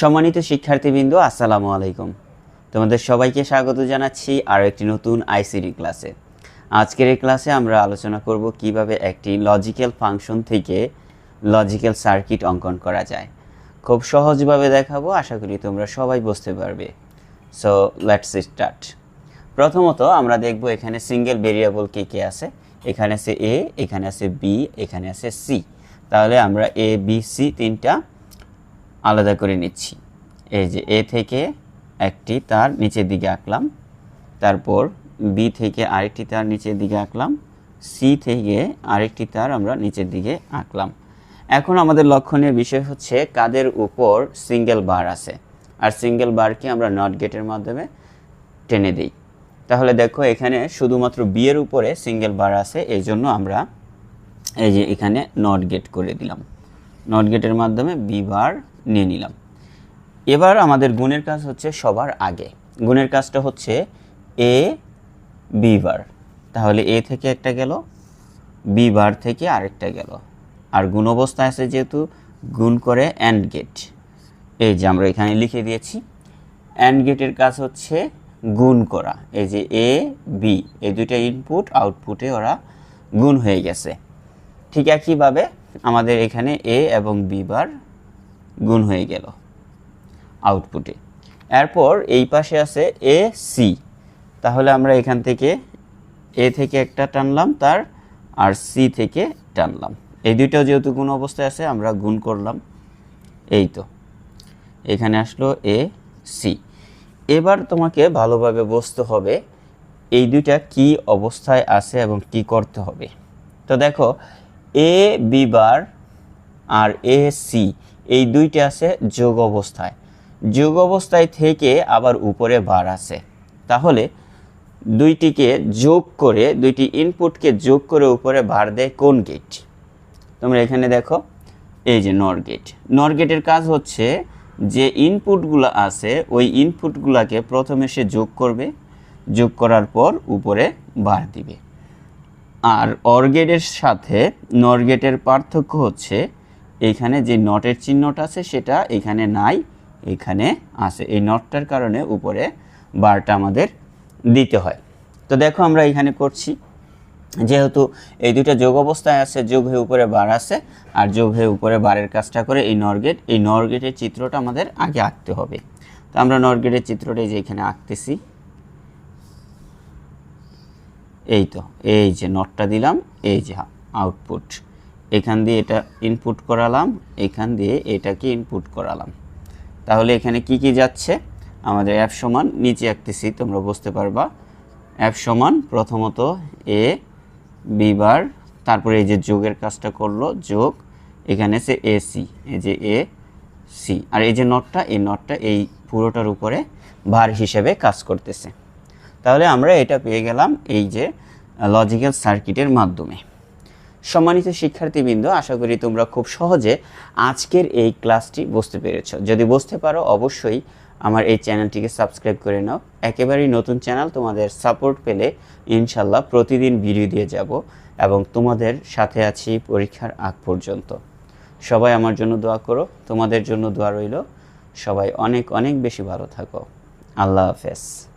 সম্মানিত শিক্ষার্থীবৃন্দ, আসসালামু আলাইকুম। তোমাদের সবাইকে স্বাগত জানাচ্ছি আরও একটি নতুন আইসিডি ক্লাসে। আজকের এই ক্লাসে আমরা আলোচনা করব কীভাবে একটি লজিক্যাল ফাংশন থেকে লজিক্যাল সার্কিট অঙ্কন করা যায়। খুব সহজভাবে দেখাবো, আশা করি তোমরা সবাই বুঝতে পারবে। সো লেটস স্টার্ট প্রথমত আমরা দেখব এখানে সিঙ্গেল ভেরিয়েবল কে কে আছে। এখানে আছে এ এখানে আছে বি এখানে আছে সি তাহলে আমরা এ বি সি তিনটা আলাদা করে নিচ্ছি। এই যে এ থেকে একটি তার নিচের দিকে আঁকলাম, তারপর বি থেকে আরেকটি তার নিচের দিকে আঁকলাম, সি থেকে আরেকটি তার আমরা নিচের দিকে আঁকলাম। এখন আমাদের লক্ষণীয় বিষয় হচ্ছে কাদের উপর সিঙ্গেল বার আছে। আর সিঙ্গেল বারকে আমরা নট গেটের মাধ্যমে টেনে দিই। তাহলে দেখো এখানে শুধুমাত্র বিয়ের উপরে সিঙ্গেল বার আছে, এই জন্য আমরা এই যে এখানে নট গেট করে দিলাম। নট গেটের মাধ্যমে বি বার নিয়ে নিলাম। এবার আমাদের গুণের কাজ হচ্ছে সবার আগে। গুণের কাজটা হচ্ছে এ বি বার। তাহলে এ থেকে একটা গেল বি বার থেকে আরেকটা গেল। আর গুণ অবস্থায় আছে যেহেতু গুণ করে অ্যান্ড গেট এই যে আমরা এখানে লিখে দিয়েছি। অ্যান্ড গেটের কাজ হচ্ছে গুণ করা। এই যে এ বি এই দুইটা ইনপুট আউটপুটে ওরা গুণ হয়ে গেছে। ঠিক একইভাবে আমাদের এখানে এ এবং বি বার গুণ হয়ে গেল আউটপুটে এরপর এই পাশে আছে এ সি তাহলে আমরা এখান থেকে এ থেকে একটা টানলাম, তার আর সি থেকে টানলাম। এই দুইটাও যেহেতু গুণ অবস্থায় আছে, আমরা গুণ করলাম। এই তো। এখানে আসলো এ সি এবার তোমাকে ভালোভাবে বুঝতে হবে এই দুইটা কি অবস্থায় আছে এবং কি করতে হবে। তো দেখো A B bar R A C এই দুইটি আছে যোগ অবস্থায়। যোগ অবস্থায় থেকে আবার উপরে বার আছে। তাহলে দুইটিকে যোগ করে, দুইটি ইনপুটকে যোগ করে উপরে বার দেয় কোন গেট তোমরা এখানে দেখো, এই যে নর গেট নর গেটের কাজ হচ্ছে যে ইনপুটগুলো আছে, ওই ইনপুটগুলোকে প্রথমে সে যোগ করবে, যোগ করার পর উপরে বার দিবে। আর অর গেটের সাথে নর গেটের পার্থক্য হচ্ছে এখানে যে নটের চিহ্নটা আছে সেটা এখানে নাই, এখানে আছে। এই নটটার কারণে উপরে বারটা আমাদের দিতে হয়। তো দেখো আমরা এখানে করছি, যেহেতু এই দুইটা যোগ অবস্থায় আছে, যোগ হয়ে উপরে বার আছে, আর যোগ হয়ে উপরে বারের কাজটা করে এই নরগেট এই নরগেটের চিত্রটা আমাদের আগে আঁকতে হবে। তো আমরা নরগেটের চিত্রটা যে এখানে আঁকতেছি। এই তো, এই যে নটটা দিলাম, এই যে আউটপুট। এখান দিয়ে এটা ইনপুট করালাম, এখান দিয়ে এটাকে ইনপুট করালাম। তাহলে এখানে কি কি যাচ্ছে? আমাদের অ্যাপ সমান নিচে আঁকতেছি তোমরা বুঝতে পারবা। অ্যাপ সমান প্রথমত এ বি বার তারপরে এই যে যোগের কাজটা করল, যোগ, এখানে সে এ সি এই যে এ সি আর এই যে নটটা এই নটটা এই পুরোটার উপরে ভার হিসেবে কাজ করতেছে। তাহলে আমরা এটা পেয়ে গেলাম এই যে লজিক্যাল সার্কিটের মাধ্যমে। সম্মানিত শিক্ষার্থীবৃন্দ, আশা করি তোমরা খুব সহজে আজকের এই ক্লাসটি বুঝতে পেরেছ। যদি বুঝতে পারো, অবশ্যই আমার এই চ্যানেলটিকে সাবস্ক্রাইব করে নাও। একেবারেই নতুন চ্যানেল, তোমাদের সাপোর্ট পেলে ইনশাল্লাহ প্রতিদিন ভিডিও দিয়ে যাব এবং তোমাদের সাথে আছি পরীক্ষার আগ পর্যন্ত। সবাই আমার জন্য দোয়া করো, তোমাদের জন্য দোয়া রইল। সবাই অনেক অনেক বেশি ভালো থাকো। আল্লাহ হাফেজ।